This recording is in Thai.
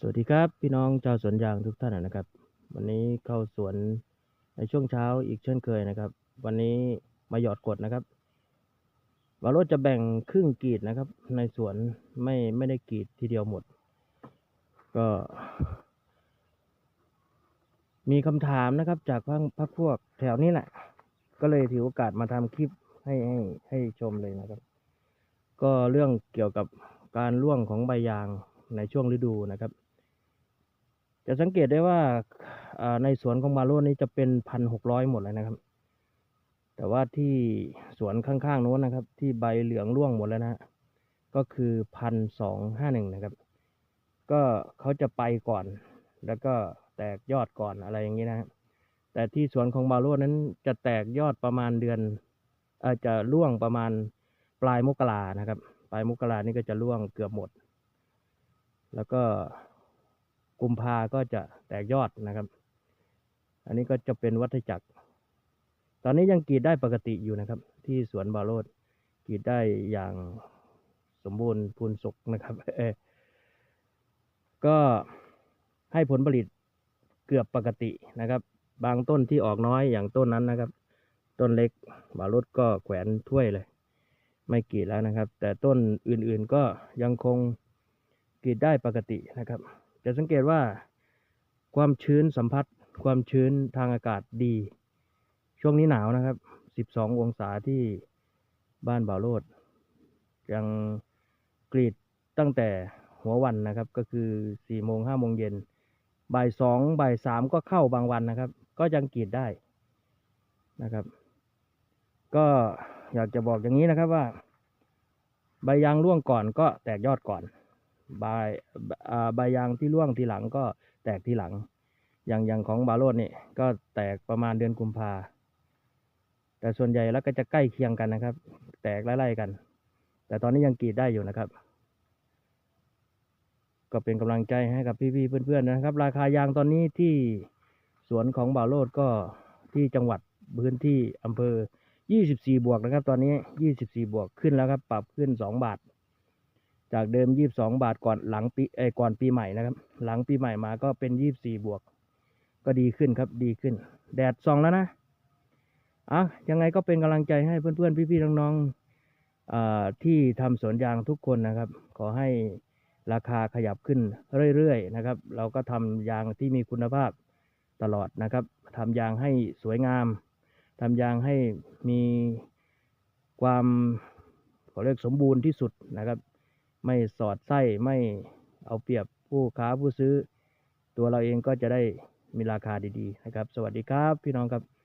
สวัสดีครับพี่น้องชาวสวนยางทุกท่านนะครับ วันนี้เข้าสวนในช่วงเช้าอีกเช่นเคยนะครับ วันนี้มาหยอดกดนะครับวารถจะแบ่งครึ่งกีดนะครับ ในสวนไม่ไม่ได้กีดทีเดียวหมด ก็ มีคำถามนะครับ จากพักพักพวกแถวนี้แหละ ก็เลยถือโอกาสมาทำคลิปให้ให้ให้ชมเลยนะครับ ก็เรื่องเกี่ยวกับการร่วงของใบยางในช่วงฤดูนะครับ จะสังเกตได้ว่าในสวนของมาโรดนี้จะเป็นพันหกร้อยหมดเลยนะครับ แต่ว่าที่สวนข้างๆโน้นนะครับ ที่ใบเหลืองร่วงหมดแล้วนะก็คือพันสองห้าหนึ่งนะครับ ก็เขาจะไปก่อน แล้วก็แตกยอดก่อนอะไรอย่างนี้นะแต่ที่สวนของมาโรดนั้นจะแตกยอดประมาณเดือนอาจจะร่วงประมาณปลายมกรานะครับ ปลายมกรานี่ก็จะร่วงเกือบหมด แล้วก็ กุมภาก็จะแตกยอดนะครับ อันนี้ก็จะเป็นวัฏจักร ตอนนี้ยังกรีดได้ปกติอยู่นะครับ ที่สวนบาโรดกรีดได้อย่างสมบูรณ์พูนสุกนะครับก็ให้ผลผลิตเกือบปกตินะครับ บางต้นที่ออกน้อยอย่างต้นนั้นนะครับ ต้นเล็กบาโรดก็แขวนถ้วยเลย ไม่กรีดแล้วนะครับ แต่ต้นอื่นๆก็ยังคงกรีดได้ปกตินะครับ จะสังเกตว่าความชื้นสัมผัสความชื้นทางอากาศดี ช่วงนี้หนาวนะครับ 12 องศาที่บ้านบ่าวโลด ยังกรีดตั้งแต่หัววันนะครับ ก็คือ4โมง5โมงเย็นบ่าย2บ่าย3ก็เข้าบางวันนะครับ ก็ยังกรีดได้นะครับ ก็อยากจะบอกอย่างนี้นะครับว่า ใบยางร่วงก่อนก็แตกยอดก่อน ใบอ่าใบยางที่ร่วงทีหลังก็แตกทีหลัง อย่างอย่างของบาโรดนี่ก็แตกประมาณเดือนกุมภาแต่ส่วนใหญ่แล้วก็จะใกล้เคียงกันนะครับ แตกไล่ๆกัน แต่ตอนนี้ยังกรีดได้อยู่นะครับ ก็เป็นกำลังใจให้กับพี่ๆเพื่อนๆนะครับ ราคายางตอนนี้ที่สวนของบาโรดก็ที่จังหวัดพื้นที่อำเภอ 24 บวกนะครับ ตอนนี้ 24 บวกขึ้นแล้วครับ ปรับขึ้น 2 บาท จากเดิม 22 บาทก่อนหลังปีเอก่อนปีใหม่นะครับ หลังปีใหม่มาก็เป็น 24 บวก ก็ดีขึ้นครับดีขึ้น แดดส่องแล้วนะอะยังไงก็เป็นกำลังใจให้เพื่อนๆ พี่ๆ น้องๆอ่าที่ทำสวนยางทุกคนนะครับ ขอให้ราคาขยับขึ้นเรื่อยๆนะครับ เราก็ทำยางที่มีคุณภาพตลอดนะครับทำยางให้สวยงามทำยางให้มีความขอเรียกสมบูรณ์ที่สุดนะครับ ไม่สอดไส้ไม่เอาเปรียบผู้ค้าผู้ซื้อ ตัวเราเองก็จะได้มีราคาดีๆนะครับ สวัสดีครับพี่น้องครับ